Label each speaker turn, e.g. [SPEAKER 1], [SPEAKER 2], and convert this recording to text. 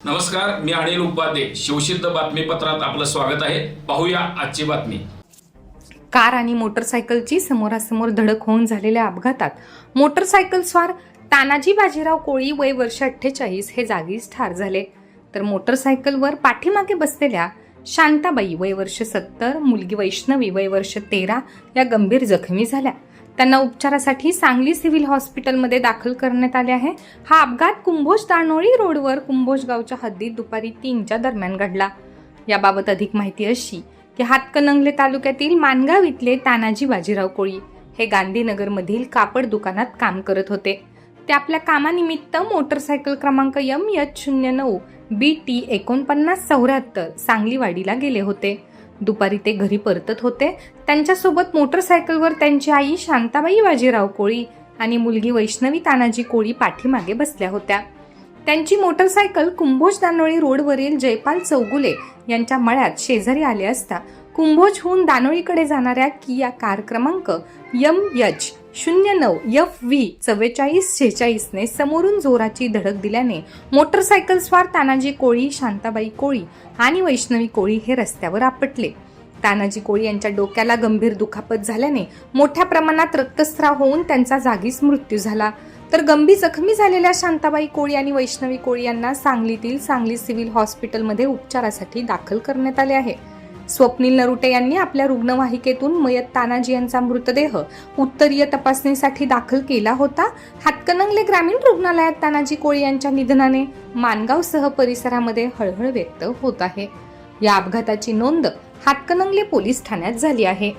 [SPEAKER 1] नमस्कार मी अनिल उपाध्ये. शिवसिद्ध बातमीपत्रात आपलं स्वागत आहे. पाहूया आजची बातमी.
[SPEAKER 2] कार आणि मोटरसायकलची समोरासमोर धडक होऊन झालेल्या अपघातात मोटरसायकल स्वार तानाजी बाजीराव कोळी वय वर्ष अठ्ठेचाळीस हे जागीच ठार झाले. तर मोटरसायकलवर पाठीमागे बसलेल्या शांताबाई वय वर्ष सत्तर मुलगी वैष्णवी वय वर्ष तेरा या गंभीर जखमी झाल्या. त्यांना उपचारासाठी सांगली सिव्हिल हॉस्पिटलमध्ये दाखल करण्यात आले आहे. हा अपघात कुंभोज दानोळी रोडवर कुंभोज गावच्या हद्दीत दुपारी तीनच्या दरम्यान घडला. याबाबत अधिक माहिती अशी की हातकणंगले तालुक्यातील मानगाव इथले तानाजी बाजीराव कोळी हे गांधीनगरमधील कापड दुकानात काम करत होते. ते आपल्या कामानिमित्त मोटरसायकल क्रमांक यम एच शून्य नऊ बी टी एकोणपन्नास चौऱ्याहत्तर सांगलीवाडीला गेले होते. दुपारी ते घरी परतत होते. त्यांच्यासोबत मोटरसायकलवर त्यांची आई शांताबाई बाजीराव कोळी आणि मुलगी वैष्णवी तानाजी कोळी पाठीमागे बसल्या होत्या. त्यांची मोटरसायकल कुंभोज दानोळी रोडवरील जयपाल चौगुले यांच्या मळ्यात शेजारी आले असता कुंभोजहून दानोळीकडे जाणाऱ्या किया कार क्रमांक यम यच शून्य नऊ यफ व्ही चव्वेचाळीस शेहेचाळीसने समोरून जोराची धडक दिल्याने मोटरसायकल स्वार तानाजी कोळी शांताबाई कोळी आणि वैष्णवी कोळी हे रस्त्यावर आपटले. तानाजी कोळी यांच्या डोक्याला गंभीर दुखापत झाल्याने मोठ्या प्रमाणात रक्तस्राव होऊन त्यांचा जागीच मृत्यू झाला. तर गंभीर जखमी झालेल्या शांताबाई कोळी आणि वैष्णवी कोळी यांना सांगलीतील सांगली सिव्हिल हॉस्पिटलमध्ये उपचारासाठी दाखल करण्यात आले आहे. स्वप्नील नरुटे यांनी आपल्या रुग्णवाहिकेतून मयत तानाजी यांचा मृतदेह उत्तरीय तपासणीसाठी दाखल केला होता. हातकणंगले ग्रामीण रुग्णालयात तानाजी कोळी यांच्या निधनाने मानगावसह परिसरामध्ये हळहळ व्यक्त होत आहे. या अपघाताची नोंद हातकणंगले पोलीस ठाण्यात झाली आहे.